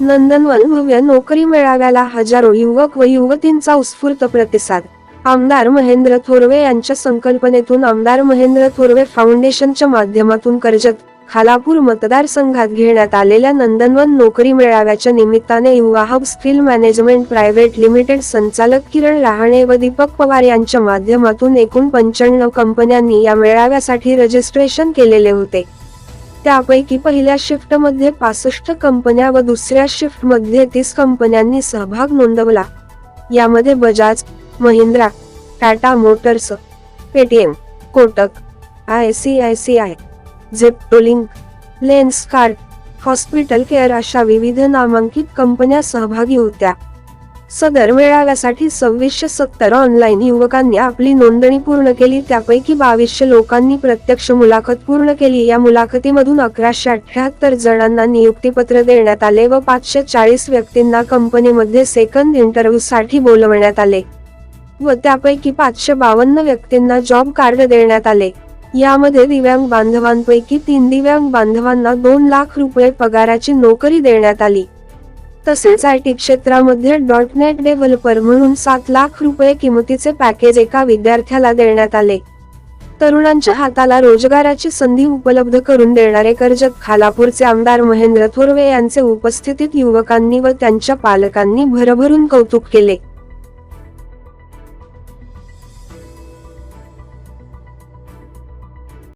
नंदनवन भव्य नोकरी मेळाव्याला हजारो युवक व युवतींचा उत्स्फूर्त प्रतिसाद. आमदार महेंद्र थोरवे यांच्या संकल्पनेतून आमदार महेंद्र थोरवे फाउंडेशनच्या माध्यमातून कर्जत खालापूर मतदारसंघात घेण्यात आलेल्या नंदनवन नोकरी मेळाव्याच्या निमित्ताने Yuva hub skill management private limited संचालक किरण रहाणे व दीपक पवार यांच्या माध्यमातून एकूण पंच्याण्णव कंपन्यांनी या मेळाव्यासाठी रजिस्ट्रेशन केलेले होते. त्यापैकी पहिल्या शिफ्टमध्ये पासष्ट कंपन्या व दुसऱ्या शिफ्टमध्ये तीस कंपन्यांनी सहभाग नोंदवला. यामध्ये Bajaj Mahindra Tata motors Paytm Kotak I C I C I झेप्टोलिंक Lenskart hospital care अशा विविध नामांकित कंपन्या सहभागी होत्या. सदर मेळाव्यासाठी सव्वीसशे सत्तर ऑनलाईन युवकांनी आपली नोंदणी पूर्ण केली. त्यापैकी बावीसशे लोकांनी प्रत्यक्ष मुलाखत पूर्ण केली. या मुलाखतीमधून अकराशे अठ्याहत्तर जणांना नियुक्तीपत्र देण्यात आले व पाचशे चाळीस व्यक्तींना कंपनीमध्ये सेकंद इंटरव्ह्यूसाठी बोलवण्यात आले व त्यापैकी पाचशे बावन्न व्यक्तींना जॉब कार्ड देण्यात आले. यामध्ये दिव्यांग बांधवांपैकी तीन दिव्यांग बांधवांना दोन लाख रुपये पगाराची नोकरी देण्यात आली. तसेच आय टी क्षेत्रामध्ये डॉट नेट डेव्हलपर म्हणून सात लाख रुपये किमतीचे पॅकेज एका विद्यार्थ्याला देण्यात आले. तरुणांच्या हाताला रोजगाराची संधी उपलब्ध करून देणारे कर्जत खालापूरचे आमदार महेंद्र थोरवे यांचे उपस्थितीत युवकांनी व त्यांच्या पालकांनी भरभरून कौतुक केले.